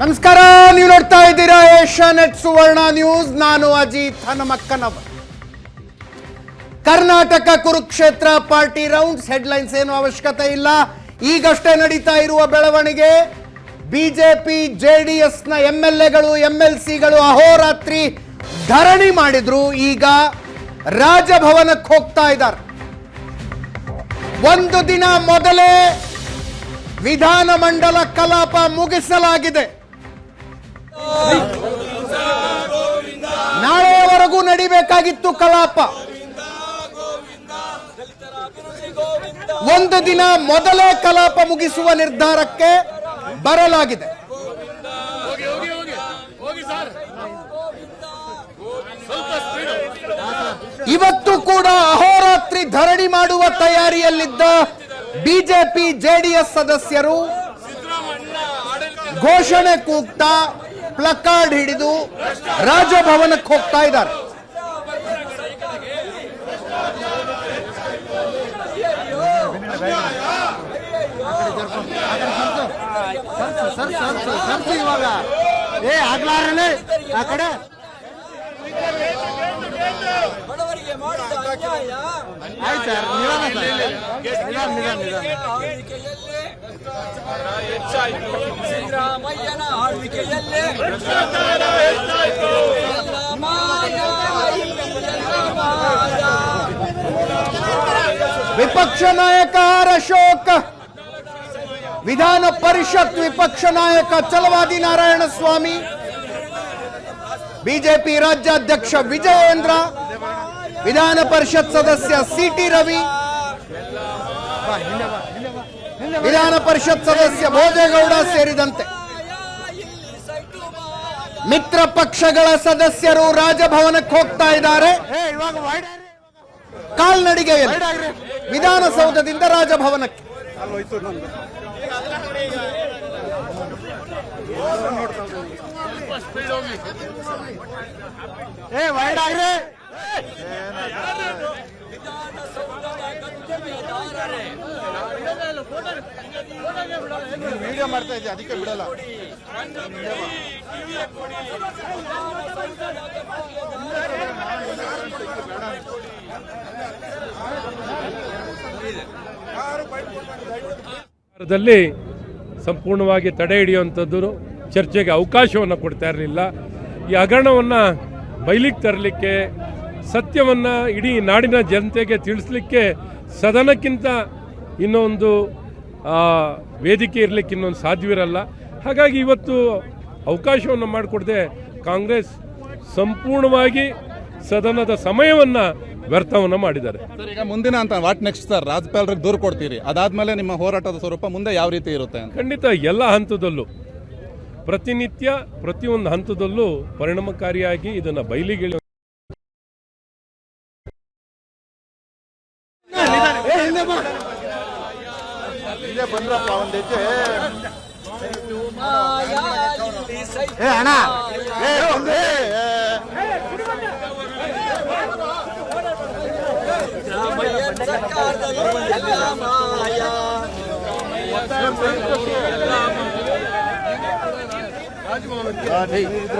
ನಮಸ್ಕಾರ, ನೀವು ನೋಡ್ತಾ ಇದ್ದೀರಾ ಏಷ್ಯಾ ನೆಟ್ ಸುವರ್ಣ ನ್ಯೂಸ್. ನಾನು Ajit Hanumakkanavar Karnataka Kurukshetra party rounds, headlines ಏನು ಅವಶ್ಯಕತೆ ಇಲ್ಲ. ಈಗಷ್ಟೇ ನಡೀತಾ ಇರುವ ಬೆಳವಣಿಗೆ. ಬಿಜೆಪಿ ಜೆಡಿಎಸ್ನ ಎಂ ಎಲ್ ಎಗಳು ಎಂ ಎಲ್ ಸಿಗಳು ಅಹೋರಾತ್ರಿ ಧರಣಿ ಮಾಡಿದ್ರು. ಈಗ ರಾಜಭವನಕ್ಕೆ ಹೋಗ್ತಾ ಇದ್ದಾರೆ. ಒಂದು ದಿನ ಮೊದಲೇ ವಿಧಾನಮಂಡಲ ಕಲಾಪ ಮುಗಿಸಲಾಗಿದೆ. ನಾಳೆಯವರೆಗೂ ನಡಿಬೇಕಾಗಿತ್ತು ಕಲಾಪ. ಒಂದು ದಿನ ಮೊದಲೇ ಕಲಾಪ ಮುಗಿಸುವ ನಿರ್ಧಾರಕ್ಕೆ ಬರಲಾಗಿದೆ. ಇವತ್ತು ಕೂಡ ಅಹೋರಾತ್ರಿ ಧರಣಿ ಮಾಡುವ ತಯಾರಿಯಲ್ಲಿದ್ದ ಬಿಜೆಪಿ ಜೆಡಿಎಸ್ ಸದಸ್ಯರು ಘೋಷಣೆ ಕೂಗ್ತಾ ಪ್ಲಕಾರ್ಡ್ ಹಿಡಿದು ರಾಜಭವನಕ್ಕೆ ಹೋಗ್ತಾ ಇದ್ದಾರೆ. ಇವಾಗ ಏ ಆಗ್ಲಾರಲೇ ಆ ಕಡೆ. ಆಯ್ತು ಸರ್ ನಿಧಾನ ಸರ್. ನಿಧಾನ ನಿಧಾನ ಸಿದ್ದರಾಮಯ್ಯನ ಆಳ್ವಿಕೆಯಲ್ಲಿ ಎಲ್ಲ ಮಾಯ, ಎಲ್ಲ ಮಾಯ. ವಿಪಕ್ಷ ನಾಯಕ ಆರ್ ಅಶೋಕ್ ವಿಧಾನ ಪರಿಷತ್ ವಿಪಕ್ಷ ನಾಯಕ ಚಲವಾದಿ ನಾರಾಯಣ ಸ್ವಾಮಿ ಬಿಜೆಪಿ ರಾಜ್ಯಾಧ್ಯಕ್ಷ ವಿಜಯೇಂದ್ರ ವಿಧಾನ ಪರಿಷತ್ ಸದಸ್ಯ ಸಿಟಿ ರವಿ ವಿಧಾನ ಪರಿಷತ್ ಸದಸ್ಯ ಭೋಜೇಗೌಡ ಸೇರಿದಂತೆ. ಮಿತ್ರ ಪಕ್ಷಗಳ ಸದಸ್ಯರು ರಾಜಭವನಕ್ಕೆ ಹೋಗ್ತಾ ಇದ್ದಾರೆ. ಕಾಲ್ನಡಿಗೆ ಕಾಲ್ನಡಿಗೆಯಲ್ಲಿ ವಿಧಾನಸೌಧದಿಂದ ರಾಜಭವನಕ್ಕೆ. ಏ ವೈಡ್ ಆಗ್ರಿ. ವಿಡಿಯೋ ಮಾಡ್ತಾ ಇದ್ದೆ ಅದಕ್ಕೆ ಬಿಡಲ್ಲ. ಸರ್ಕಾರದಲ್ಲಿ ಸಂಪೂರ್ಣವಾಗಿ ತಡೆ ಹಿಡಿಯುವಂಥದ್ದು ಚರ್ಚೆಗೆ ಅವಕಾಶವನ್ನು ಕೊಡ್ತಾ ಇರಲಿಲ್ಲ. ಈ ಹಗರಣವನ್ನು ಬಯಲಿಗೆ ತರಲಿಕ್ಕೆ, ಸತ್ಯವನ್ನು ಇಡೀ ನಾಡಿನ ಜನತೆಗೆ ತಿಳಿಸ್ಲಿಕ್ಕೆ ಸದನಕ್ಕಿಂತ ಇನ್ನೊಂದು ವೇದಿಕೆ ಇರಲಿಕ್ಕೆ ಇನ್ನೊಂದು ಸಾಧ್ಯವಿರಲ್ಲ. ಹಾಗಾಗಿ ಇವತ್ತು ಅವಕಾಶವನ್ನು ಮಾಡಿಕೊಡದೆ ಕಾಂಗ್ರೆಸ್ ಸಂಪೂರ್ಣವಾಗಿ ಸದನದ ಸಮಯವನ್ನು ವ್ಯರ್ಥವನ್ನು ಮಾಡಿದ್ದಾರೆ. ಸರ್ ಈಗ ಮುಂದಿನ ಅಂತ ವಾಟ್ ನೆಕ್ಸ್ಟ್ ಸರ್ ರಾಜ್ಯಪಾಲರಿಗೆ ದೂರು ಕೊಡ್ತೀರಿ. ಅದಾದ್ಮೇಲೆ ನಿಮ್ಮ ಹೋರಾಟದ ಸ್ವರೂಪ ಮುಂದೆ ಯಾವ ರೀತಿ ಇರುತ್ತೆ ಖಂಡಿತ ಎಲ್ಲ ಹಂತದಲ್ಲೂ ಪ್ರತಿನಿತ್ಯ ಪ್ರತಿಯೊಂದು ಹಂತದಲ್ಲೂ ಪರಿಣಾಮಕಾರಿಯಾಗಿ ಇದನ್ನು ಬಯಲಿಗೆ ಇಲ್ಲೇ ಬಂದ್ರಪ್ಪ ಒಂದ್ ಹೆಜ್ಜೆ ಮಾಯ, ಇಲ್ಲಿ ಸೈಟು ಏ ಅಣ್ಣ ಏ ಒಂದೇ ಸಿದ್ದರಾಮಯ್ಯನ ಸರ್ಕಾರದಲ್ಲಿ ಎಲ್ಲ ಮಾಯ.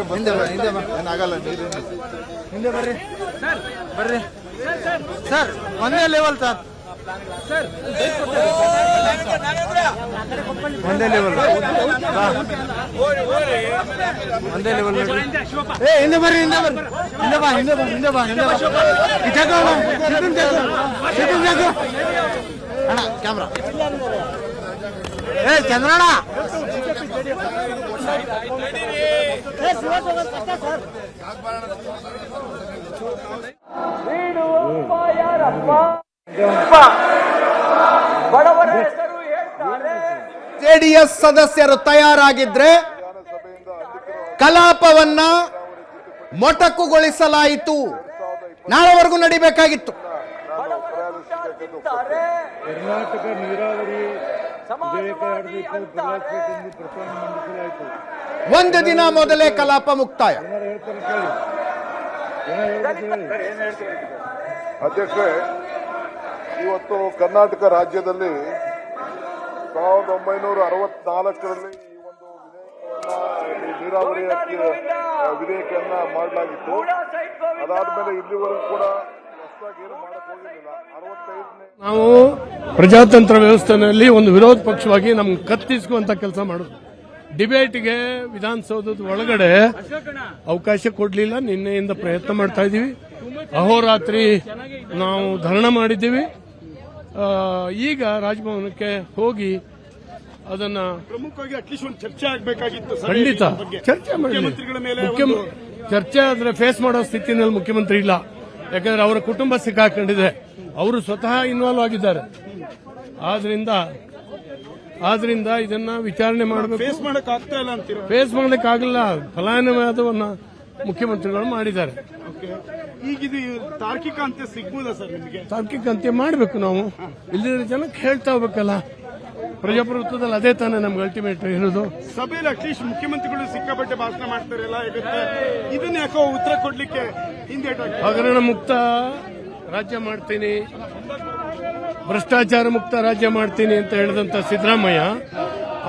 ಹಿಂದೆ ಬಾ ಹಿಂದೆ ಬಾ ಏನಾಗಲ್ಲ ನೀರು ಹಿಂದೆ ಬರ್ರಿ ಬರ್ರಿ ಸರ್ ಒಂದೇ ಲೆವೆಲ್ ಸರ್ ಒಂದೇ ಲೆವೆಲ್ ಒಂದೇ ಲೆವೆಲ್ ಏ ಹಿಂದೆ ಬರ್ರಿ ಹಿಂದೆ ಬರ್ರಿ ಹಿಂದೆ ಬಾ ಹಿಂದೆ ಬಾ ಹಿಂದೆ ಬಾ ಹಿಂದೆ ಬಾ ಈ ಜಾಗ ಅಣ್ಣ, ಸಿದ್ಧನ್ ಜಾಗ, ಸಿದ್ಧನ್ ಜಾಗ. ಅಣ್ಣ ಕ್ಯಾಮ್ರಾ ಏ ಚಂದ್ರಣ್ಣ ಬಡವರ ಹೆಸರು ಹೇಳ್ತಾರೆ. ಜೆಡಿಎಸ್ ಸದಸ್ಯರು ತಯಾರಾಗಿದ್ರೆ ಕಲಾಪವನ್ನ ಮೊಟಕುಗೊಳಿಸಲಾಯಿತು. ನಾಳೆವರೆಗೂ ನಡಿಬೇಕಾಗಿತ್ತು. ಕರ್ನಾಟಕ ನೀರಾವರಿ ಒಂದು ದಿನ ಮೊದಲೇ ಕಲಾಪ ಮುಕ್ತಾಯ. ಏನಾರು ಹೇಳ್ತಾರೆ ಕೇಳಿ ಏನಾರು ಹೇಳ್ತಾರೆ ಹೇಳಿ ಅಧ್ಯಕ್ಷರೇ ಇವತ್ತು ಕರ್ನಾಟಕ ರಾಜ್ಯದಲ್ಲಿ ಸಾವಿರದ ಒಂಬೈನೂರ ಅರವತ್ನಾಲ್ಕರಲ್ಲಿ ಈ ಒಂದು ವಿಧೇಯಕವನ್ನ ನೀರಾವರಿ ವಿಧೇಯಕವನ್ನ ಮಾಡಲಾಗಿತ್ತು. ಅದಾದ್ಮೇಲೆ ಇಲ್ಲಿವರೆಗೂ ಕೂಡ ನಾವು ಪ್ರಜಾತಂತ್ರ ವ್ಯವಸ್ಥೆಯಲ್ಲಿ ಒಂದು ವಿರೋಧ ಪಕ್ಷವಾಗಿ ನಮ್ಗೆ ಕತ್ತಿಸುವಂತ ಕೆಲಸ ಮಾಡೋದು. ಡಿಬೇಟ್ಗೆ ವಿಧಾನಸೌಧದ ಒಳಗಡೆ ಅವಕಾಶ ಕೊಡಲಿಲ್ಲ. ನಿನ್ನೆಯಿಂದ ಪ್ರಯತ್ನ ಮಾಡ್ತಾ ಇದ್ದೀವಿ ಅಹೋರಾತ್ರಿ ನಾವು ಧರಣ ಮಾಡಿದ್ದೀವಿ. ಈಗ ರಾಜಭವನಕ್ಕೆ ಹೋಗಿ ಅದನ್ನ ಪ್ರಮುಖವಾಗಿ ಅಟ್ಲೀಸ್ಟ್ ಒಂದು ಚರ್ಚೆ ಆಗಬೇಕಾಗಿತ್ತು ಖಂಡಿತ. ಚರ್ಚೆ ಮಾಡಿ ಮುಖ್ಯಮಂತ್ರಿಗಳ ಮೇಲೆ ಚರ್ಚೆ ಆದ್ರೆ ಫೇಸ್ ಮಾಡೋ ಸ್ಥಿತಿನಲ್ಲಿ ಮುಖ್ಯಮಂತ್ರಿ ಇಲ್ಲ. ಯಾಕಂದ್ರೆ ಅವರ ಕುಟುಂಬ ಸಿಕ್ಕಾಕೊಂಡಿದೆ. ಅವರು ಸ್ವತಃ ಇನ್ವಾಲ್ವ್ ಆಗಿದ್ದಾರೆ. ಆದ್ರಿಂದ ಆದ್ರಿಂದ ಇದನ್ನ ವಿಚಾರಣೆ ಮಾಡಬೇಕು. ಫೇಸ್ ಮಾಡಕ್ ಆಗ್ತಾ ಇಲ್ಲ ಅಂತೀರ? ಫೇಸ್ ಮಾಡಲಿಕ್ಕಾಗಲ್ಲ. ಫಲಾನುವಾದವನ್ನ ಮುಖ್ಯಮಂತ್ರಿಗಳು ಮಾಡಿದ್ದಾರೆ. ಈಗ ಇದು ತಾರ್ಕಿಕ ಅಂತ್ಯ ಸಿಗ್ಬೋದಾ ಸರ್ ನಿಮಗೆ? ತಾರ್ಕಿಕ ಅಂತ್ಯ ಮಾಡಬೇಕು ನಾವು. ಇಲ್ಲದಿದ್ರೆ ಜನಕ್ಕೆ ಹೇಳ್ತಾ ಹೋಗ್ಬೇಕಲ್ಲ. ಪ್ರಜಾಪ್ರಭುತ್ವದಲ್ಲಿ ಅದೇ ತಾನೇ ನಮ್ಗೆ ಅಲ್ಟಿಮೇಟ್ ಇರೋದು. ಸಭೆಯಲ್ಲಿ ಅಟ್ಲೀಸ್ಟ್ ಮುಖ್ಯಮಂತ್ರಿಗಳು ಸಿಕ್ಕಾಪಟ್ಟೆ ಭಾಷಣ ಮಾಡ್ತಾರಲ್ಲ ಇದನ್ನ ಯಾಕೋ ಉತ್ತರ ಕೊಡ್ಲಿಕ್ಕೆ ಹಿಂದೆ ಹಗರಣ ಮುಕ್ತ ರಾಜ್ಯ ಮಾಡ್ತೀನಿ. ಭ್ರಷ್ಟಾಚಾರ ಮುಕ್ತ ರಾಜ್ಯ ಮಾಡ್ತೀನಿ ಅಂತ ಹೇಳಿದಂತ ಸಿದ್ದರಾಮಯ್ಯ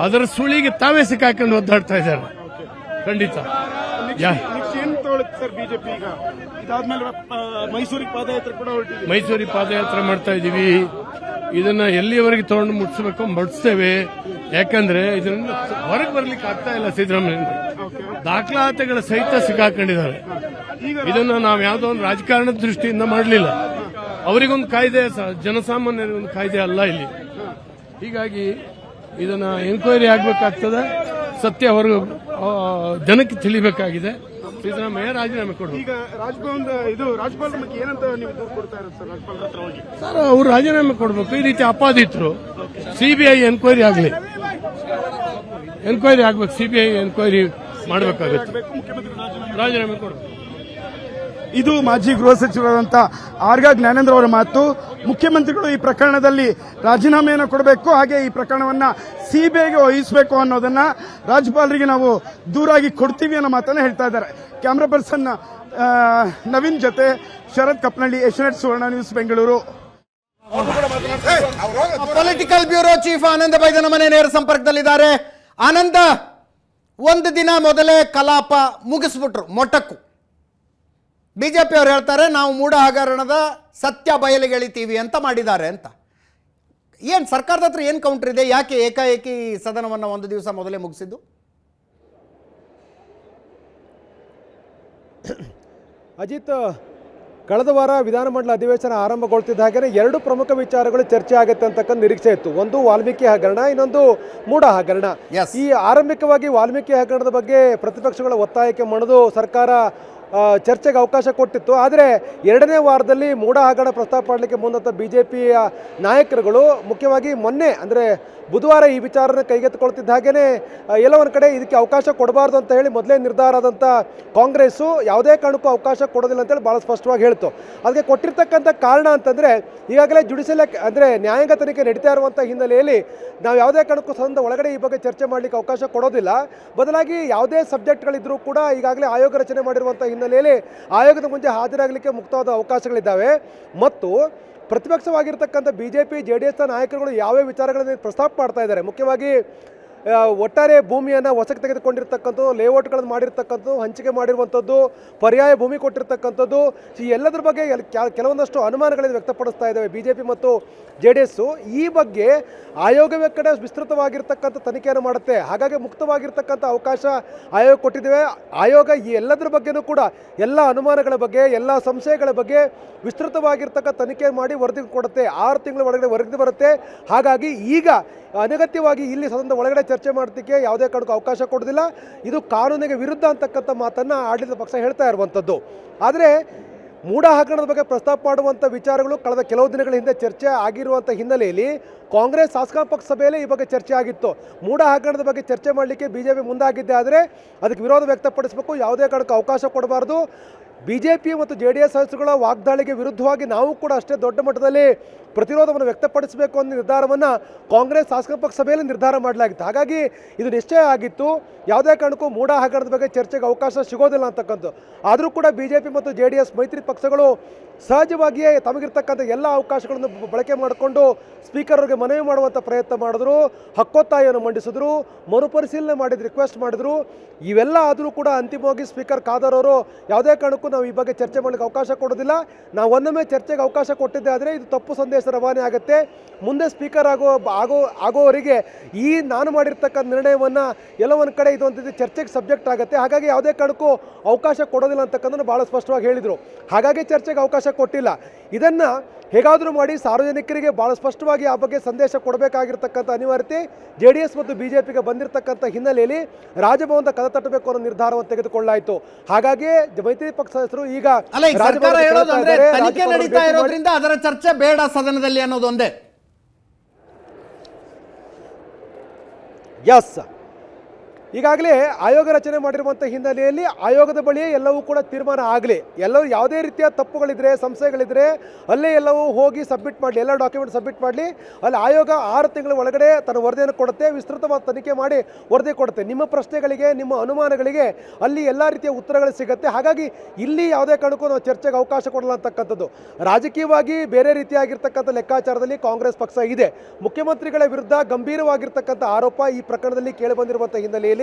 ಅದರ ಸುಳಿಗೆ ತಾವೇ ಸಿಕ್ಕಾಕೊಂಡು ಒದ್ದಾಡ್ತಾ ಇದ್ದಾರೆ. ಖಂಡಿತ ಯಾ ನೆಕ್ಸ್ಟ್ ಏನ್ ತಗೊಳುತ್ತೆ ಸರ್ ಬಿಜೆಪಿ ಈಗ. ಇದಾದ್ಮೇಲೆ ಆ, ಮೈಸೂರಿಗೆ ಪಾದಯಾತ್ರೆ ಕೂಡ ಹೊರಟಿದೆ. ಮೈಸೂರಿಗೆ ಪಾದಯಾತ್ರೆ ಮಾಡ್ತಾ ಇದೀವಿ ಇದನ್ನ ಎಲ್ಲಿಯವರೆಗೆ ತಗೊಂಡು ಮುಟ್ಸಬೇಕು ಮುಟ್ಟಿಸ್ತೇವೆ ಯಾಕಂದ್ರೆ ಇದರಿಂದ ಹೊರಗೆ ಬರ್ಲಿಕ್ಕೆ ಆಗ್ತಾ ಇಲ್ಲ ಸಿದ್ದರಾಮಯ್ಯ. ದಾಖಲಾತಿಗಳ ಸಹಿತ ಸಿಕ್ಕಾಕೊಂಡಿದ್ದಾರೆ ಇದನ್ನ ನಾವು ಯಾವುದೋ ಒಂದು ರಾಜಕಾರಣದ ದೃಷ್ಟಿಯಿಂದ ಮಾಡಲಿಲ್ಲ. ಅವರಿಗೊಂದು ಕಾಯ್ದೆ ಜನಸಾಮಾನ್ಯರಿಗೊಂದು ಕಾಯ್ದೆ ಅಲ್ಲ ಇಲ್ಲಿ. ಹೀಗಾಗಿ ಇದನ್ನ ಎನ್ಕ್ವೈರಿ ಆಗ್ಬೇಕಾಗ್ತದೆ. ಸತ್ಯ ಹೊರಗೆ ಜನಕ್ಕೆ ತಿಳಿಬೇಕಾಗಿದೆ. ಸಿದ್ದರಾಮಯ್ಯ ರಾಜೀನಾಮೆ ಕೊಡು ಈಗ ರಾಜ್ಭವನ್ ಇದು ರಾಜ್ಪಾಲ್ ಬಗ್ಗೆ ಏನಂತ ನೀವು ದೂರು ಕೊಡ್ತಾ ಇರೋದು ಸರ್ ರಾಜ್ಪಾಲ್ ಹತ್ರ ಹೋಗಿ? ಸರ್ ಅವರು ರಾಜೀನಾಮೆ ಕೊಡ್ಬೇಕು. ಈ ರೀತಿ ಅಪಾದಿತರು ಸಿಬಿಐ ಎನ್ಕ್ವೈರಿ ಆಗಲಿ. ಎನ್ಕ್ವೈರಿ ಆಗ್ಬೇಕು. ಸಿಬಿಐ ಎನ್ಕ್ವೈರಿ ಮಾಡಬೇಕಾಗುತ್ತೆ. ರಾಜೀನಾಮೆ ಕೊಡಬೇಕು. ಇದು ಮಾಜಿ ಗೃಹ ಸಚಿವರಾದಂಥ ಆರ್ಗ ಜ್ಞಾನೇಂದ್ರ ಅವರ ಮಾತು. ಮುಖ್ಯಮಂತ್ರಿಗಳು ಈ ಪ್ರಕರಣದಲ್ಲಿ ರಾಜೀನಾಮೆಯನ್ನು ಕೊಡಬೇಕು, ಹಾಗೆ ಈ ಪ್ರಕರಣವನ್ನ ಸಿಬಿಐಗೆ ವಹಿಸಬೇಕು ಅನ್ನೋದನ್ನ ರಾಜ್ಯಪಾಲರಿಗೆ ನಾವು ದೂರಾಗಿ ಕೊಡ್ತೀವಿ ಅನ್ನೋ ಮಾತನ್ನ ಹೇಳ್ತಾ ಇದ್ದಾರೆ. ಕ್ಯಾಮ್ರಾ ಪರ್ಸನ್ ನವೀನ್ ಜೊತೆ Sharath Kapnalli, Asianet, Suvarna news, Bengaluru. Political bureau chief Ananda Bydanamane ನೇರ ಸಂಪರ್ಕದಲ್ಲಿದ್ದಾರೆ. ಆನಂದ, ಒಂದು ದಿನ ಮೊದಲೇ ಕಲಾಪ ಮುಗಿಸ್ಬಿಟ್ರು ಮೊಟಕು ಬಿಜೆಪಿ ಅವ್ರು ಹೇಳ್ತಾರೆ ನಾವು ಮೂಢ ಹಗರಣದ ಸತ್ಯ ಬಯಲಿಗೆಳಿತೀವಿ ಅಂತ ಮಾಡಿದ್ದಾರೆ ಅಂತ. ಏನು ಸರ್ಕಾರದ ಹತ್ರ ಏನು ಕೌಂಟರ್ ಇದೆ? ಯಾಕೆ ಏಕಾಏಕಿ ಸದನವನ್ನು ಒಂದು ದಿವಸ ಮೊದಲೇ ಮುಗಿಸಿದ್ದು? ಅಜಿತ್ ಕಳೆದ ವಾರ ವಿಧಾನಮಂಡಲ ಅಧಿವೇಶನ ಆರಂಭಗೊಳ್ತಿದ್ದ ಹಾಗೆಯೇ ಎರಡು ಪ್ರಮುಖ ವಿಚಾರಗಳು ಚರ್ಚೆ ಆಗುತ್ತೆ ಅಂತಕ್ಕಂಥ ನಿರೀಕ್ಷೆ ಇತ್ತು. ಒಂದು ವಾಲ್ಮೀಕಿ ಹಗರಣ ಇನ್ನೊಂದು ಮೂಢ ಹಗರಣ. ಈ ಆರಂಭಿಕವಾಗಿ ವಾಲ್ಮೀಕಿ ಹಗರಣದ ಬಗ್ಗೆ ಪ್ರತಿಪಕ್ಷಗಳ ಒತ್ತಾಯಕ್ಕೆ ಮಣಿದು ಸರ್ಕಾರ ಚರ್ಚೆಗೆ ಅವಕಾಶ ಕೊಟ್ಟಿತ್ತು. ಆದರೆ ಎರಡನೇ ವಾರದಲ್ಲಿ ಮೂಢ ಹಗರಣ ಪ್ರಸ್ತಾಪ ಮಾಡಲಿಕ್ಕೆ ಮುಂದಂತ ಬಿ ಜೆ ಪಿಯ ನಾಯಕರುಗಳು ಮುಖ್ಯವಾಗಿ ಮೊನ್ನೆ, ಅಂದರೆ ಬುಧವಾರ ಈ ವಿಚಾರನ ಕೈಗೆತ್ತಿಕೊಳ್ತಿದ್ದ ಹಾಗೆಯೇ ಒಂದು ಕಡೆ ಇದಕ್ಕೆ ಅವಕಾಶ ಕೊಡಬಾರ್ದು ಅಂತ ಹೇಳಿ ಮೊದಲೇ ನಿರ್ಧಾರ ಆದಂಥ ಕಾಂಗ್ರೆಸ್ಸು ಯಾವುದೇ ಕಾರಣಕ್ಕೂ ಅವಕಾಶ ಕೊಡೋದಿಲ್ಲ ಅಂತೇಳಿ ಭಾಳ ಸ್ಪಷ್ಟವಾಗಿ ಹೇಳ್ತು. ಅದಕ್ಕೆ ಕೊಟ್ಟಿರ್ತಕ್ಕಂಥ ಕಾರಣ ಅಂತಂದರೆ, ಈಗಾಗಲೇ ಜುಡಿಷಿಯಲ್ ಅಂದರೆ ನ್ಯಾಯಾಂಗ ತನಿಖೆ ನಡೀತಾ ಇರುವಂಥ ಹಿನ್ನೆಲೆಯಲ್ಲಿ ನಾವು ಯಾವುದೇ ಕಾರಣಕ್ಕೂ ಸದನದ ಒಳಗಡೆ ಈ ಬಗ್ಗೆ ಚರ್ಚೆ ಮಾಡಲಿಕ್ಕೆ ಅವಕಾಶ ಕೊಡೋದಿಲ್ಲ. ಬದಲಾಗಿ ಯಾವುದೇ ಸಬ್ಜೆಕ್ಟ್ಗಳಿದ್ರೂ ಕೂಡ ಈಗಾಗಲೇ ಆಯೋಗ ರಚನೆ ಮಾಡಿರುವಂಥ ಹಿನ್ನೆಲೆಯಲ್ಲಿ ಆಯೋಗದ ಮುಂದೆ ಹಾಜರಾಗಲಿಕ್ಕೆ ಮುಕ್ತವಾದ ಅವಕಾಶಗಳಿದ್ದಾವೆ. ಮತ್ತು ಪ್ರತಿಪಕ್ಷವಾಗಿರ್ತಕ್ಕಂಥ B J P J D ಎಸ್ನ ನಾಯಕರುಗಳು ಯಾವ್ಯಾವ ವಿಚಾರಗಳನ್ನು ಪ್ರಸ್ತಾಪ ಮಾಡ್ತಾ ಇದ್ದಾರೆ? ಮುಖ್ಯವಾಗಿ ಒಟ್ಟಾರೆ ಭೂಮಿಯನ್ನು ಹೊಸಕ್ಕೆ ತೆಗೆದುಕೊಂಡಿರ್ತಕ್ಕಂಥದ್ದು ಲೇಔಟ್ಗಳನ್ನು ಮಾಡಿರ್ತಕ್ಕಂಥದ್ದು, ಹಂಚಿಕೆ ಮಾಡಿರುವಂಥದ್ದು, ಪರ್ಯಾಯ ಭೂಮಿ ಕೊಟ್ಟಿರ್ತಕ್ಕಂಥದ್ದು, ಈ ಎಲ್ಲದರ ಬಗ್ಗೆ ಕೆಲವೊಂದಷ್ಟು ಅನುಮಾನಗಳನ್ನು ವ್ಯಕ್ತಪಡಿಸ್ತಾ ಇದ್ದಾವೆ ಬಿ ಜೆ ಪಿ ಮತ್ತು ಜೆ ಡಿ ಎಸ್ಸು ಈ ಬಗ್ಗೆ ಆಯೋಗವೇ ಕಡೆ ವಿಸ್ತೃತವಾಗಿರ್ತಕ್ಕಂಥ ತನಿಖೆಯನ್ನು ಮಾಡುತ್ತೆ. ಹಾಗಾಗಿ ಮುಕ್ತವಾಗಿರ್ತಕ್ಕಂಥ ಅವಕಾಶ ಆಯೋಗ ಕೊಟ್ಟಿದ್ದೇವೆ. ಆಯೋಗ ಈ ಎಲ್ಲದರ ಬಗ್ಗೆನೂ ಕೂಡ ಎಲ್ಲ ಅನುಮಾನಗಳ ಬಗ್ಗೆ, ಎಲ್ಲ ಸಂಶಯಗಳ ಬಗ್ಗೆ ವಿಸ್ತೃತವಾಗಿರ್ತಕ್ಕ ತನಿಖೆ ಮಾಡಿ ವರದಿ ಕೊಡುತ್ತೆ. ಆರು ತಿಂಗಳ ಒಳಗಡೆ ವರದಿ ಬರುತ್ತೆ. ಹಾಗಾಗಿ ಈಗ ಅನಗತ್ಯವಾಗಿ ಇಲ್ಲಿ ಸದನದ ಒಳಗಡೆ ಚರ್ಚೆ ಮಾಡೋದಕ್ಕೆ ಯಾವುದೇ ಕಾರಣಕ್ಕೂ ಅವಕಾಶ ಕೊಡೋದಿಲ್ಲ ಇದು ಕಾನೂನಿಗೆ ವಿರುದ್ಧ ಅಂತಕ್ಕಂಥ ಮಾತನ್ನು ಆಡಳಿತ ಪಕ್ಷ ಹೇಳ್ತಾ ಇರುವಂಥದ್ದು. ಆದರೆ ಮೂಢ ಹಗರಣದ ಬಗ್ಗೆ ಪ್ರಸ್ತಾಪ ಮಾಡುವಂಥ ವಿಚಾರಗಳು ಕಳೆದ ಕೆಲವು ದಿನಗಳ ಹಿಂದೆ ಚರ್ಚೆ ಆಗಿರುವಂಥ ಹಿನ್ನೆಲೆಯಲ್ಲಿ ಕಾಂಗ್ರೆಸ್ ಶಾಸಕಾಂಗ ಸಭೆಯಲ್ಲಿ ಈ ಬಗ್ಗೆ ಚರ್ಚೆ ಆಗಿತ್ತು. ಮೂಢ ಹಗರಣದ ಬಗ್ಗೆ ಚರ್ಚೆ ಮಾಡಲಿಕ್ಕೆ ಬಿ ಜೆ ಪಿ ಮುಂದಾಗಿದ್ದೆ ಆದರೆ ಅದಕ್ಕೆ ವಿರೋಧ ವ್ಯಕ್ತಪಡಿಸಬೇಕು. ಯಾವುದೇ ಕಾರಣಕ್ಕೆ ಅವಕಾಶ ಕೊಡಬಾರ್ದು. ಬಿ ಮತ್ತು ಜೆ ಡಿ ಎಸ್ ಸದಸ್ಯರುಗಳ ವಾಗ್ದಾಳಿಗೆ ವಿರುದ್ಧವಾಗಿ ನಾವು ಕೂಡ ಅಷ್ಟೇ ದೊಡ್ಡ ಮಟ್ಟದಲ್ಲಿ ಪ್ರತಿರೋಧವನ್ನು ವ್ಯಕ್ತಪಡಿಸಬೇಕು ಅನ್ನೋ ನಿರ್ಧಾರವನ್ನು ಕಾಂಗ್ರೆಸ್ ಶಾಸಕ ಪಕ್ಷ ಸಭೆಯಲ್ಲಿ ನಿರ್ಧಾರ ಮಾಡಲಾಗಿತ್ತು. ಹಾಗಾಗಿ ಇದು ನಿಶ್ಚಯ ಆಗಿತ್ತು. ಯಾವುದೇ ಕಾರಣಕ್ಕೂ ಮೂಡ ಹಗರಣದ ಬಗ್ಗೆ ಚರ್ಚೆಗೆ ಅವಕಾಶ ಸಿಗೋದಿಲ್ಲ ಅಂತಕ್ಕಂಥ ಆದರೂ ಕೂಡ ಬಿ ಮತ್ತು ಜೆ ಮೈತ್ರಿ ಪಕ್ಷಗಳು ಸಹಜವಾಗಿಯೇ ತಮಗಿರ್ತಕ್ಕಂಥ ಎಲ್ಲ ಅವಕಾಶಗಳನ್ನು ಬಳಕೆ ಮಾಡಿಕೊಂಡು ಸ್ಪೀಕರ್ ಅವರಿಗೆ ಮನವಿ ಮಾಡುವಂಥ ಪ್ರಯತ್ನ ಮಾಡಿದ್ರು. ಹಕ್ಕೊತ್ತಾಯವನ್ನು ಮಂಡಿಸಿದ್ರು. ಮರುಪರಿಶೀಲನೆ ಮಾಡಿದ, ರಿಕ್ವೆಸ್ಟ್ ಮಾಡಿದ್ರು. ಇವೆಲ್ಲ ಆದರೂ ಕೂಡ ಅಂತಿಮವಾಗಿ ಸ್ಪೀಕರ್ ಖಾದರ್ ಅವರು ಯಾವುದೇ ಕಾರಣಕ್ಕೂ ನಾವು ಈ ಬಗ್ಗೆ ಚರ್ಚೆ ಮಾಡಲಿಕ್ಕೆ ಅವಕಾಶ ಕೊಡೋದಿಲ್ಲ. ನಾವು ಒಂದೊಮ್ಮೆ ಚರ್ಚೆಗೆ ಅವಕಾಶ ಕೊಟ್ಟಿದ್ದೆ ಆದರೆ ಇದು ತಪ್ಪು ಸಂದೇಶ ರವಾನೆ ಆಗುತ್ತೆ. ಮುಂದೆ ಸ್ಪೀಕರ್ ಆಗೋ ಆಗೋ, ಆಗೋವರಿಗೆ ಈ ನಾನು ಮಾಡಿರ್ತಕ್ಕಂಥ ನಿರ್ಣಯವನ್ನು ಎಲ್ಲ ಒಂದು ಕಡೆ ಇದೊಂದು ಚರ್ಚೆಗೆ ಸಬ್ಜೆಕ್ಟ್ ಆಗುತ್ತೆ. ಹಾಗಾಗಿ ಯಾವುದೇ ಕಾರಣಕ್ಕೂ ಅವಕಾಶ ಕೊಡೋದಿಲ್ಲ ಅಂತಕ್ಕಂಥದ್ದು ಭಾಳ ಸ್ಪಷ್ಟವಾಗಿ ಹೇಳಿದರು. ಹಾಗಾಗಿ ಚರ್ಚೆಗೆ ಅವಕಾಶ ಕೊಟ್ಟಿಲ್ಲ. ಇದನ್ನು ಹೇಗಾದರೂ ಮಾಡಿ ಸಾರ್ವಜನಿಕರಿಗೆ ಭಾಳ ಸ್ಪಷ್ಟವಾಗಿ ಆ ಬಗ್ಗೆ ಸಂದೇಶ ಕೊಡಬೇಕಾಗಿರ್ತಕ್ಕಂಥ ಅನಿವಾರ್ಯತೆ ಜೆ ಡಿ ಎಸ್ ಮತ್ತು ಬಿ ಜೆ ಪಿಗೆ ಬಂದಿರತಕ್ಕಂಥ ಹಿನ್ನೆಲೆಯಲ್ಲಿ ರಾಜಭವನದ ಕದ ತಟ್ಟಬೇಕು ಅನ್ನೋ ನಿರ್ಧಾರವನ್ನು ತೆಗೆದುಕೊಳ್ಳಲಾಯಿತು. ಹಾಗಾಗಿ ಮೈತ್ರಿ ಪಕ್ಷ ಸದಸ್ಯರು ಈಗ ತನಿಖೆ ನಡೀತಾ ಇರೋದ್ರಿಂದ ಅದರ ಚರ್ಚೆ ಬೇಡ ಸದನದಲ್ಲಿ ಅನ್ನೋದೊಂದೇ ಎಸ್ ಈಗಾಗಲೇ ಆಯೋಗ ರಚನೆ ಮಾಡಿರುವಂಥ ಹಿನ್ನೆಲೆಯಲ್ಲಿ ಆಯೋಗದ ಬಳಿಯೇ ಎಲ್ಲವೂ ಕೂಡ ತೀರ್ಮಾನ ಆಗಲಿ. ಎಲ್ಲರೂ ಯಾವುದೇ ರೀತಿಯ ತಪ್ಪುಗಳಿದ್ರೆ ಸಂಶಯಗಳಿದ್ರೆ ಅಲ್ಲೇ ಎಲ್ಲವೂ ಹೋಗಿ ಸಬ್ಮಿಟ್ ಮಾಡಲಿ, ಎಲ್ಲ ಡಾಕ್ಯುಮೆಂಟ್ ಸಬ್ಮಿಟ್ ಮಾಡಲಿ. ಅಲ್ಲಿ ಆಯೋಗ ಆರು ತಿಂಗಳ ಒಳಗಡೆ ತನ್ನ ವರದಿಯನ್ನು ಕೊಡುತ್ತೆ, ವಿಸ್ತೃತವಾದ ತನಿಖೆ ಮಾಡಿ ವರದಿ ಕೊಡುತ್ತೆ. ನಿಮ್ಮ ಪ್ರಶ್ನೆಗಳಿಗೆ, ನಿಮ್ಮ ಅನುಮಾನಗಳಿಗೆ ಅಲ್ಲಿ ಎಲ್ಲ ರೀತಿಯ ಉತ್ತರಗಳು ಸಿಗುತ್ತೆ. ಹಾಗಾಗಿ ಇಲ್ಲಿ ಯಾವುದೇ ಕಾರಣಕ್ಕೂ ನಾವು ಚರ್ಚೆಗೆ ಅವಕಾಶ ಕೊಡಲ್ಲ ಅಂತಕ್ಕಂಥದ್ದು. ರಾಜಕೀಯವಾಗಿ ಬೇರೆ ರೀತಿಯಾಗಿರ್ತಕ್ಕಂಥ ಲೆಕ್ಕಾಚಾರದಲ್ಲಿ ಕಾಂಗ್ರೆಸ್ ಪಕ್ಷ ಇದೆ. ಮುಖ್ಯಮಂತ್ರಿಗಳ ವಿರುದ್ಧ ಗಂಭೀರವಾಗಿರ್ತಕ್ಕಂಥ ಆರೋಪ ಈ ಪ್ರಕರಣದಲ್ಲಿ ಕೇಳಿಬಂದಿರುವಂಥ ಹಿನ್ನೆಲೆಯಲ್ಲಿ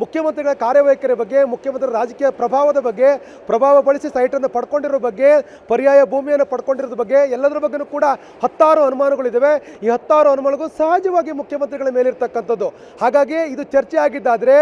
ಮುಖ್ಯಮಂತ್ರಿಗಳ ಕಾರ್ಯವೈಖರಿ ಬಗ್ಗೆ, ಮುಖ್ಯಮಂತ್ರಿಗಳ ರಾಜಕೀಯ ಪ್ರಭಾವದ ಬಗ್ಗೆ, ಪ್ರಭಾವ ಬಳಸಿ ಸೈಟನ್ನು ಪಡ್ಕೊಂಡಿರೋ ಬಗ್ಗೆ, ಪರ್ಯಾಯ ಭೂಮಿಯನ್ನು ಪಡ್ಕೊಂಡಿರೋದ್ರ ಬಗ್ಗೆ ಎಲ್ಲದರ ಬಗ್ಗೆಯೂ ಕೂಡ ಹತ್ತಾರು ಅನುಮಾನಗಳಿದ್ದಾವೆ ಈ ಹತ್ತಾರು ಅನುಮಾನಗಳು ಸಹಜವಾಗಿ ಮುಖ್ಯಮಂತ್ರಿಗಳ ಮೇಲಿರ್ತಕ್ಕಂಥದ್ದು. ಹಾಗಾಗಿ ಇದು ಚರ್ಚೆ ಆಗಿದ್ದಾದರೆ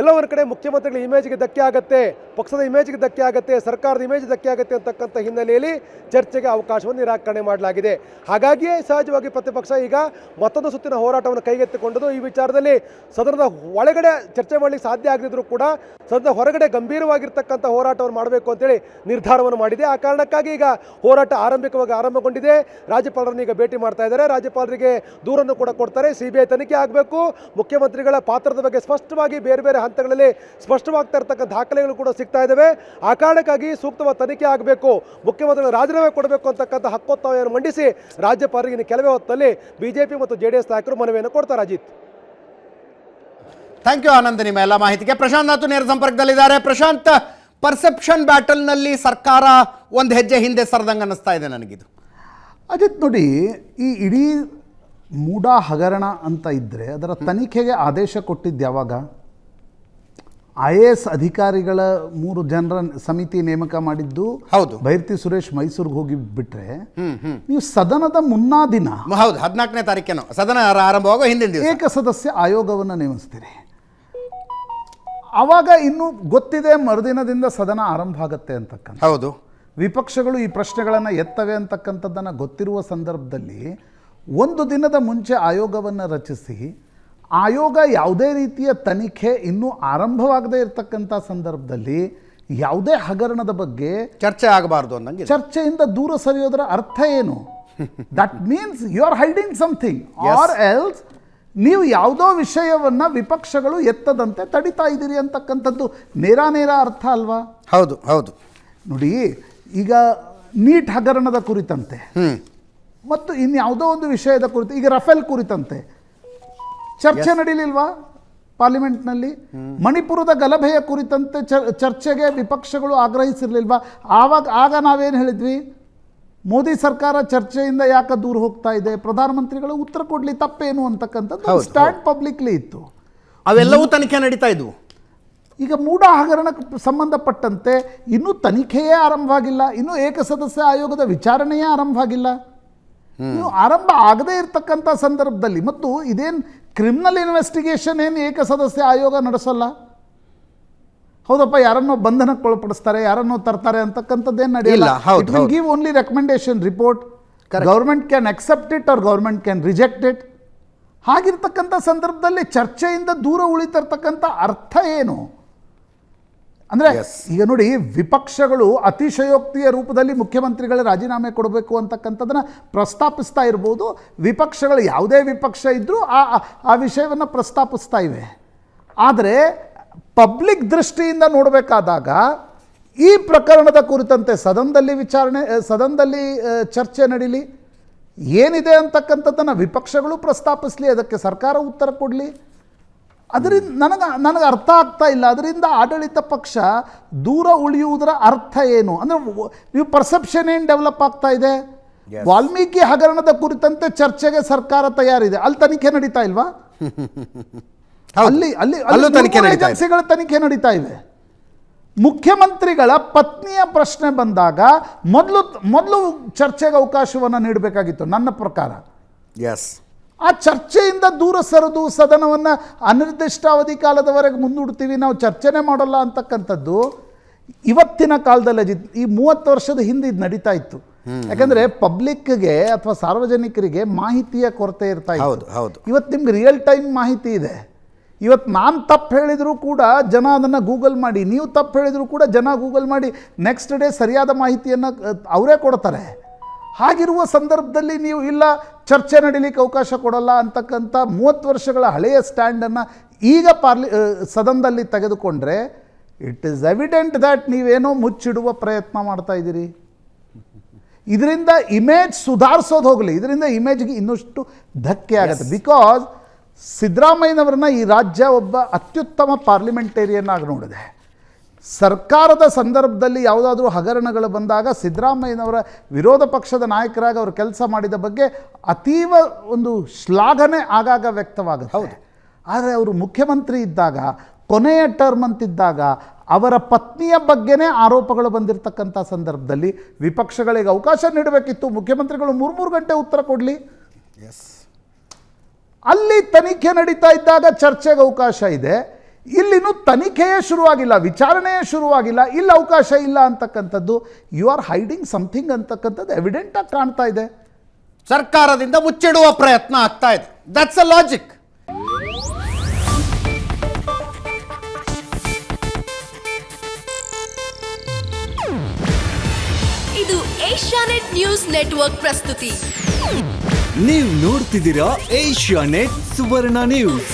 ಎಲ್ಲ ಒಂದು ಕಡೆ ಮುಖ್ಯಮಂತ್ರಿಗಳ ಇಮೇಜ್ಗೆ ಧಕ್ಕೆ ಆಗುತ್ತೆ, ಪಕ್ಷದ ಇಮೇಜ್ಗೆ ಧಕ್ಕೆ ಆಗುತ್ತೆ, ಸರ್ಕಾರದ ಇಮೇಜ್ ಧಕ್ಕೆ ಆಗುತ್ತೆ ಅಂತಕ್ಕಂಥ ಹಿನ್ನೆಲೆಯಲ್ಲಿ ಚರ್ಚೆಗೆ ಅವಕಾಶವನ್ನು ನಿರಾಕರಣೆ ಮಾಡಲಾಗಿದೆ. ಹಾಗಾಗಿಯೇ ಸಹಜವಾಗಿ ಪ್ರತಿಪಕ್ಷ ಈಗ ಮತ್ತೊಂದು ಸುತ್ತಿನ ಹೋರಾಟವನ್ನು ಕೈಗೆತ್ತಿಕೊಂಡದು ಈ ವಿಚಾರದಲ್ಲಿ ಸದನದ ಒಳಗಡೆ ಚರ್ಚೆ ಮಾಡಲಿಕ್ಕೆ ಸಾಧ್ಯ ಆಗದಿದ್ರೂ ಕೂಡ ಸದನದ ಹೊರಗಡೆ ಗಂಭೀರವಾಗಿರ್ತಕ್ಕಂಥ ಹೋರಾಟವನ್ನು ಮಾಡಬೇಕು ಅಂತೇಳಿ ನಿರ್ಧಾರವನ್ನು ಮಾಡಿದೆ. ಆ ಕಾರಣಕ್ಕಾಗಿ ಈಗ ಹೋರಾಟ ಆರಂಭಿಕವಾಗಿ ಆರಂಭಗೊಂಡಿದೆ. ರಾಜ್ಯಪಾಲರನ್ನು ಈಗ ಭೇಟಿ ಮಾಡ್ತಾ ಇದ್ದಾರೆ. ರಾಜ್ಯಪಾಲರಿಗೆ ದೂರನ್ನು ಕೂಡ ಕೊಡ್ತಾರೆ. ಸಿಬಿಐ ತನಿಖೆ ಆಗಬೇಕು. ಮುಖ್ಯಮಂತ್ರಿಗಳ ಪಾತ್ರದ ಬಗ್ಗೆ ಸ್ಪಷ್ಟವಾಗಿ ಬೇರೆ ಬೇರೆ ಹಂತಗಳಲ್ಲಿ ಸ್ಪಷ್ಟವಾಗ್ತಾ ಇರ್ತಕ್ಕಂಥ ದಾಖಲೆಗಳು ಕೂಡ ಸಿಗ್ತಾ ಇದ್ದಾವೆ ಆ ಕಾರಣಕ್ಕಾಗಿ ಸೂಕ್ತವಾದ ತನಿಖೆ ಆಗಬೇಕು. ಮುಖ್ಯಮಂತ್ರಿಗಳು ರಾಜೀನಾಮೆ ಕೊಡಬೇಕು ಅಂತಕ್ಕಂಥ ಹಕ್ಕೊತ್ತಾಯವನ್ನು ಮಂಡಿಸಿ ರಾಜ್ಯಪಾಲರಿಗೆ ಇನ್ನು ಕೆಲವೇ ಹೊತ್ತಲ್ಲಿ ಬಿಜೆಪಿ ಮತ್ತು ಜೆ ಡಿ ಎಸ್ ನಾಯಕರು ಮನವಿಯನ್ನು ಕೊಡ್ತಾರೆ ಅಜಿತ್. Thank you Anand. ನಿಮ್ಮ ಎಲ್ಲ ಮಾಹಿತಿಗೆ ಪ್ರಶಾಂತ್ ನಾಥು ನೇರ ಸಂಪರ್ಕದಲ್ಲಿದ್ದಾರೆ. ಪ್ರಶಾಂತ್ ಪರ್ಸೆಪ್ಷನ್ ಬ್ಯಾಟಲ್ನಲ್ಲಿ ಸರ್ಕಾರ ಒಂದು ಹೆಜ್ಜೆ ಹಿಂದೆ ಸರದಂಗೆ ಅನ್ನಿಸ್ತಾ ಇದೆ ನನಗಿದು. ಅಜಿತ್ ನೋಡಿ ಈ ಇಡೀ ಮೂಡ ಹಗರಣ ಅಂತ ಇದ್ದರೆ ಅದರ ತನಿಖೆಗೆ ಆದೇಶ ಕೊಟ್ಟಿದ್ದು ಯಾವಾಗ? ಐ ಎ ಎಸ್ ಅಧಿಕಾರಿಗಳ ಮೂರು ಜನರ ಸಮಿತಿ ನೇಮಕ ಮಾಡಿದ್ದು ಹೌದು. ಬೈರ್ತಿ ಸುರೇಶ್ ಮೈಸೂರಿಗೆ ಹೋಗಿ ಬಿಟ್ರೆ ನೀವು ಸದನದ ಮುನ್ನಾ ದಿನ ಹೌದು ಹದಿನಾಲ್ಕನೇ ತಾರೀಕೇನೋ ಸದನ ಆರಂಭವಾಗ ಹಿಂದಿನ ಏಕ ಸದಸ್ಯ ಆಯೋಗವನ್ನು ನೇಮಿಸ್ತೀರಿ. ಅವಾಗ ಇನ್ನು ಗೊತ್ತಿದೆ ಮರುದಿನದಿಂದ ಸದನ ಆರಂಭ ಆಗತ್ತೆ ಅಂತಕ್ಕಂಥ. ಹೌದು. ವಿಪಕ್ಷಗಳು ಈ ಪ್ರಶ್ನೆಗಳನ್ನು ಎತ್ತವೆ ಅಂತಕ್ಕಂಥದ್ದನ್ನು ಗೊತ್ತಿರುವ ಸಂದರ್ಭದಲ್ಲಿ ಒಂದು ದಿನದ ಮುಂಚೆ ಆಯೋಗವನ್ನು ರಚಿಸಿ ಆಯೋಗ ಯಾವುದೇ ರೀತಿಯ ತನಿಖೆ ಇನ್ನೂ ಆರಂಭವಾಗದೇ ಇರತಕ್ಕಂಥ ಸಂದರ್ಭದಲ್ಲಿ ಯಾವುದೇ ಹಗರಣದ ಬಗ್ಗೆ ಚರ್ಚೆ ಆಗಬಾರ್ದು ಅನ್ನಂಗೆ ಚರ್ಚೆಯಿಂದ ದೂರ ಸರಿಯೋದರ ಅರ್ಥ ಏನು? That means you are hiding something or else ನೀವು ಯಾವುದೋ ವಿಷಯವನ್ನ ವಿಪಕ್ಷಗಳು ಎತ್ತದಂತೆ ತಡಿತಾ ಇದ್ದೀರಿ ಅಂತಕ್ಕಂಥದ್ದು ನೇರ ನೇರ ಅರ್ಥ ಅಲ್ವಾ? ಹೌದು ಹೌದು. ನೋಡಿ ಈಗ ನೀಟ್ ಹಗರಣದ ಕುರಿತಂತೆ ಮತ್ತು ಇನ್ಯಾವುದೋ ಒಂದು ವಿಷಯದ ಕುರಿತು ಈಗ ರಫೇಲ್ ಕುರಿತಂತೆ. ಚರ್ಚೆ ನಡೀಲಿಲ್ವಾ ಪಾರ್ಲಿಮೆಂಟ್ನಲ್ಲಿ? ಮಣಿಪುರದ ಗಲಭೆಯ ಕುರಿತಂತೆ ಚರ್- ಚರ್ಚೆಗೆ ವಿಪಕ್ಷಗಳು ಆಗ್ರಹಿಸಿರ್ಲಿಲ್ವಾ? ಆವಾಗ ಆಗ ನಾವೇನು ಹೇಳಿದ್ವಿ? ಮೋದಿ ಸರ್ಕಾರ ಚರ್ಚೆಯಿಂದ ಯಾಕೆ ದೂರ ಹೋಗ್ತಾ ಇದೆ? ಪ್ರಧಾನಮಂತ್ರಿಗಳು ಉತ್ತರ ಕೊಡ್ಲಿ ತಪ್ಪೇನು ಅಂತಕ್ಕಂಥದ್ದು ಸ್ಟ್ಯಾಂಡ್ ಪಬ್ಲಿಕ್ಲಿ ಇತ್ತು. ಅವೆಲ್ಲವೂ ತನಿಖೆ ನಡೀತಾ ಇದ್ವು. ಈಗ ಮೂಡ ಹಗರಣಕ್ಕೆ ಸಂಬಂಧಪಟ್ಟಂತೆ ಇನ್ನೂ ತನಿಖೆಯೇ ಆರಂಭವಾಗಿಲ್ಲ ಇನ್ನೂ ಏಕಸದಸ್ಯ ಆಯೋಗದ ವಿಚಾರಣೆಯೇ ಆರಂಭವಾಗಿಲ್ಲ. ಆರಂಭ ಆಗದೇ ಇರತಕ್ಕಂಥ ಸಂದರ್ಭದಲ್ಲಿ ಮತ್ತು ಇದೇನು ಕ್ರಿಮಿನಲ್ ಇನ್ವೆಸ್ಟಿಗೇಷನ್ ಏನು ಏಕಸದಸ್ಯ ಆಯೋಗ ನಡೆಸಲ್ಲ? ಹೌದಪ್ಪ ಯಾರನ್ನೋ ಬಂಧನಕ್ಕೊಳಪಡಿಸ್ತಾರೆ ಯಾರನ್ನೋ ತರ್ತಾರೆ ಅಂತಕ್ಕಂಥದ್ದೇನು ನಡೆಯಲ್ಲ? It will. Give only recommendation report government can accept it or government can reject it ಹಾಗಿರ್ತಕ್ಕಂಥ ಸಂದರ್ಭದಲ್ಲಿ ಚರ್ಚೆಯಿಂದ ದೂರ ಉಳಿತಿರ್ತಕ್ಕಂಥ ಅರ್ಥ ಏನು? ಅಂದ್ರೆ. ಈಗ ನೋಡಿ ವಿಪಕ್ಷಗಳು ಅತಿಶಯೋಕ್ತಿಯ ರೂಪದಲ್ಲಿ ಮುಖ್ಯಮಂತ್ರಿಗಳ ರಾಜೀನಾಮೆ ಕೊಡಬೇಕು ಅಂತಕ್ಕಂಥದ್ದನ್ನು ಪ್ರಸ್ತಾಪಿಸ್ತಾ ಇರ್ಬೋದು. ವಿಪಕ್ಷಗಳು ಯಾವುದೇ ವಿಪಕ್ಷ ಇದ್ದರೂ ಆ ಆ- ವಿಷಯವನ್ನು ಪ್ರಸ್ತಾಪಿಸ್ತಾ ಇವೆ. ಆದರೆ ಪಬ್ಲಿಕ್ ದೃಷ್ಟಿಯಿಂದ ನೋಡಬೇಕಾದಾಗ ಈ ಪ್ರಕರಣದ ಕುರಿತಂತೆ ಸದನದಲ್ಲಿ ವಿಚಾರಣೆ ಸದನದಲ್ಲಿ ಚರ್ಚೆ ನಡೀಲಿ. ಏನಿದೆ ಅಂತಕ್ಕಂಥದ್ದನ್ನು ವಿಪಕ್ಷಗಳು ಪ್ರಸ್ತಾಪಿಸಲಿ ಅದಕ್ಕೆ ಸರ್ಕಾರ ಉತ್ತರ ಕೊಡಲಿ. ಅದರಿಂದ ನನಗೆ ನನಗೆ ಅರ್ಥ ಆಗ್ತಾ ಇಲ್ಲ. ಅದರಿಂದ ಆಡಳಿತ ಪಕ್ಷ ದೂರ ಉಳಿಯುವುದರ ಅರ್ಥ ಏನು? ಅಂದರೆ ನೀವು ಪರ್ಸೆಪ್ಷನ್ ಏನು ಡೆವಲಪ್ ಆಗ್ತಾ ಇದೆ? ವಾಲ್ಮೀಕಿ ಹಗರಣದ ಕುರಿತಂತೆ ಚರ್ಚೆಗೆ ಸರ್ಕಾರ ತಯಾರಿದೆ. ಅಲ್ಲಿ ತನಿಖೆ ನಡೀತಾ ಇಲ್ವಾ. ಅಲ್ಲಿ ಅಲ್ಲಿ. ಏಜೆನ್ಸಿಗಳ ತನಿಖೆ ನಡೀತಾ ಇವೆ ಮುಖ್ಯಮಂತ್ರಿಗಳ ಪತ್ನಿಯ ಪ್ರಶ್ನೆ ಬಂದಾಗ ಮೊದಲು ಮೊದಲು ಚರ್ಚೆಗೆ ಅವಕಾಶವನ್ನು ನೀಡಬೇಕಾಗಿತ್ತು ನನ್ನ ಪ್ರಕಾರ. ಎಸ್ ಆ ಚರ್ಚೆಯಿಂದ ದೂರ ಸರಿದು ಸದನವನ್ನು ಅನಿರ್ದಿಷ್ಟಾವಧಿ ಕಾಲದವರೆಗೆ ಮುಂದೂಡ್ತೀವಿ ನಾವು ಚರ್ಚೆನೇ ಮಾಡಲ್ಲ ಅಂತಕ್ಕಂಥದ್ದು ಇವತ್ತಿನ ಕಾಲದಲ್ಲಿ ಅಜಿತ್ ಈ ಮೂವತ್ತು ವರ್ಷದ ಹಿಂದೆ ಇದು ನಡೀತಾ ಇತ್ತು. ಯಾಕಂದ್ರೆ ಪಬ್ಲಿಕ್ಗೆ ಅಥವಾ ಸಾರ್ವಜನಿಕರಿಗೆ ಮಾಹಿತಿಯ ಕೊರತೆ ಇರ್ತಾ ಇತ್ತು. ಹೌದು, ಹೌದು. ಇವತ್ತು ನಿಮ್ಗೆ ರಿಯಲ್ ಟೈಮ್ ಮಾಹಿತಿ ಇದೆ. ಇವತ್ತು ನಾನು ತಪ್ಪು ಹೇಳಿದರೂ ಕೂಡ ಜನ ಅದನ್ನು ಗೂಗಲ್ ಮಾಡಿ ನೀವು ತಪ್ಪು ಹೇಳಿದರೂ ಕೂಡ ಜನ ಗೂಗಲ್ ಮಾಡಿ ನೆಕ್ಸ್ಟ್ ಡೇ ಸರಿಯಾದ ಮಾಹಿತಿಯನ್ನು ಅವರೇ ಕೊಡ್ತಾರೆ. ಹಾಗಿರುವ ಸಂದರ್ಭದಲ್ಲಿ ನೀವು ಇಲ್ಲ ಚರ್ಚೆ ನಡೀಲಿಕ್ಕೆ ಅವಕಾಶ ಕೊಡಲ್ಲ ಅಂತಕ್ಕಂಥ ಮೂವತ್ತು ವರ್ಷಗಳ ಹಳೆಯ ಸ್ಟ್ಯಾಂಡನ್ನು ಈಗ ಪಾರ್ಲಿ ಸದನದಲ್ಲಿ ತೆಗೆದುಕೊಂಡ್ರೆ ಇಟ್ ಈಸ್ ಎವಿಡೆಂಟ್ ದ್ಯಾಟ್ ನೀವೇನೋ ಮುಚ್ಚಿಡುವ ಪ್ರಯತ್ನ ಮಾಡ್ತಾ ಇದ್ದೀರಿ. ಇದರಿಂದ ಇಮೇಜ್ ಸುಧಾರಿಸೋದು ಹೋಗಲಿ ಇದರಿಂದ ಇಮೇಜ್ಗೆ ಇನ್ನಷ್ಟು ಧಕ್ಕೆ ಆಗುತ್ತೆ. ಬಿಕಾಸ್ ಸಿದ್ದರಾಮಯ್ಯನವ್ರನ್ನ ಈ ರಾಜ್ಯ ಒಬ್ಬ ಅತ್ಯುತ್ತಮ ಪಾರ್ಲಿಮೆಂಟೇರಿಯನ್ ಆಗಿ ನೋಡಿದೆ. ಸರ್ಕಾರದ ಸಂದರ್ಭದಲ್ಲಿ ಯಾವುದಾದ್ರೂ ಹಗರಣಗಳು ಬಂದಾಗ ಸಿದ್ದರಾಮಯ್ಯನವರ ವಿರೋಧ ಪಕ್ಷದ ನಾಯಕರಾಗಿ ಅವರು ಕೆಲಸ ಮಾಡಿದ ಬಗ್ಗೆ ಅತೀವ ಒಂದು ಶ್ಲಾಘನೆ ಆಗಾಗ ವ್ಯಕ್ತವಾಗುತ್ತೆ. ಹೌದು. ಆದರೆ ಅವರು ಮುಖ್ಯಮಂತ್ರಿ ಇದ್ದಾಗ ಕೊನೆಯ ಟರ್ಮ್ ಅಂತಿದ್ದಾಗ ಅವರ ಪತ್ನಿಯ ಬಗ್ಗೆನೇ ಆರೋಪಗಳು ಬಂದಿರತಕ್ಕಂಥ ಸಂದರ್ಭದಲ್ಲಿ ವಿಪಕ್ಷಗಳಿಗೆ ಅವಕಾಶ ನೀಡಬೇಕಿತ್ತು. ಮುಖ್ಯಮಂತ್ರಿಗಳು ಮೂರು ಮೂರು ಗಂಟೆ ಉತ್ತರ ಕೊಡಲಿ. ಎಸ್ ಅಲ್ಲಿ ತನಿಖೆ ನಡೀತಾ ಇದ್ದಾಗ ಚರ್ಚೆಗೆ ಅವಕಾಶ ಇದೆ. ಇಲ್ಲಿನೂ ತನಿಖೆಯೇ ಶುರುವಾಗಿಲ್ಲ ವಿಚಾರಣೆಯೇ ಶುರುವಾಗಿಲ್ಲ ಇಲ್ಲಿ ಅವಕಾಶ ಇಲ್ಲ ಅಂತಕ್ಕಂಥದ್ದು. ಯು ಆರ್ ಹೈಡಿಂಗ್ ಸಮಥಿಂಗ್ ಅಂತಕ್ಕಂಥದ್ದು ಎವಿಡೆಂಟ್ ಆಗಿ ಕಾಣ್ತಾ ಇದೆ. ಸರ್ಕಾರದಿಂದ ಮುಚ್ಚಿಡುವ ಪ್ರಯತ್ನ ಆಗ್ತಾ ಇದೆ. ದಟ್ಸ್ ಅ ಲಾಜಿಕ್ ಇದು ಏಷ್ಯಾನೆಟ್ ನ್ಯೂಸ್ ನೆಟ್ವರ್ಕ್ ಪ್ರಸ್ತುತಿ. ನೀವು ನೋಡ್ತಿದ್ದೀರಾ ಏಷ್ಯಾನೆಟ್ ಸುವರ್ಣ ನ್ಯೂಸ್.